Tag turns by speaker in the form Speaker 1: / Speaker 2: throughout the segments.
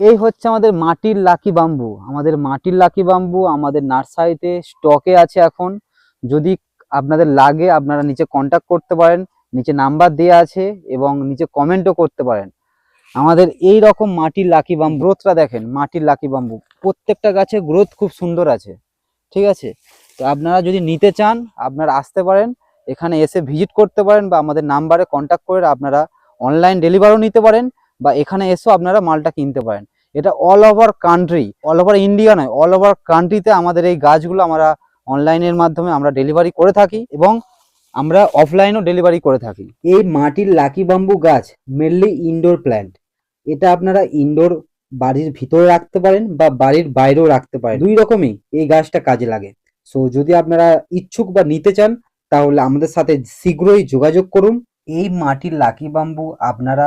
Speaker 1: এই হচ্ছে আমাদের মাটির লাকি বাম্বু আমাদের মাটির লাকি বাম্বু আমাদের নার্সারিতে স্টকে আছে এখন। যদি আপনাদের লাগে, আপনারা নিচে কন্ট্যাক্ট করতে পারেন, নিচে নাম্বার দেওয়া আছে এবং নিচে কমেন্টও করতে পারেন। আমাদের এই রকম মাটির লাকি বাম্বু গ্রোথটা দেখেন, মাটির লাকি বাম্বু প্রত্যেকটা গাছে গ্রোথ খুব সুন্দর আছে, ঠিক আছে? তো আপনারা যদি নিতে চান, আপনারা আসতে পারেন, এখানে এসে ভিজিট করতে পারেন বা আমাদের নাম্বারে কন্ট্যাক্ট করে আপনারা অনলাইন ডেলিভারিও নিতে পারেন। বা এখানে এসেও আপনারা মালটা কিনতে পারেন। এটা all over country all over India নয় অল ওভার কান্ট্রিতে আমাদের এই গাছগুলো আমরা অনলাইনের মাধ্যমে আমরা ডেলিভারি করে থাকি এবং আমরা অফলাইনও ডেলিভারি করে থাকি। এই মাটির লাকি বাম্বু গাছ মেনলি ইনডোর প্ল্যান্ট এটা আপনারা ইনডোর বাড়ির ভিতরে রাখতে পারেন বা বাড়ির বাইরেও রাখতে পারেন। দুই রকমই এই গাছটা কাজে লাগে। সো যদি আপনারা ইচ্ছুক বা নিতে চান, তাহলে আমাদের সাথে শীঘ্রই যোগাযোগ করুন। এই মাটির লাকি বাম্বু আপনারা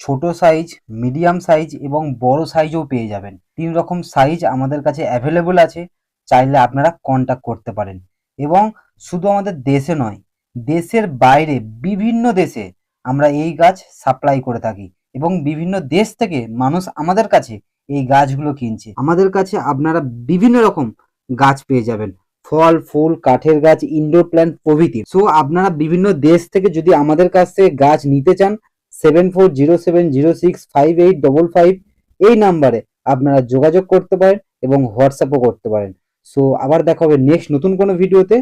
Speaker 1: ছোট সাইজ মিডিয়াম সাইজ এবং বড় সাইজও পেয়ে যাবেন। তিন রকম সাইজ আমাদের কাছে অ্যাভেলেবল আছে, চাইলে আপনারা কন্ট্যাক্ট করতে পারেন। এবং শুধু আমাদের দেশে নয়, দেশের বাইরে বিভিন্ন দেশে আমরা এই গাছ সাপ্লাই করে থাকি এবং বিভিন্ন দেশ থেকে মানুষ আমাদের কাছে এই গাছগুলো কিনছে। আমাদের কাছে আপনারা বিভিন্ন রকম গাছ পেয়ে যাবেন। ফল, ফুল, কাঠের গাছ ইনডোর প্ল্যান্ট প্রভৃতি। সো আপনারা বিভিন্ন দেশ থেকে যদি আমাদের কাছ থেকে গাছ নিতে চান seven four zero seven zero six five eight double five এই নাম্বারে আপনারা যোগাযোগ করতে পারেন এবং হোয়াটসঅ্যাপও করতে পারেন। সো আবার দেখা হবে নেক্সট নতুন কোনো ভিডিওতে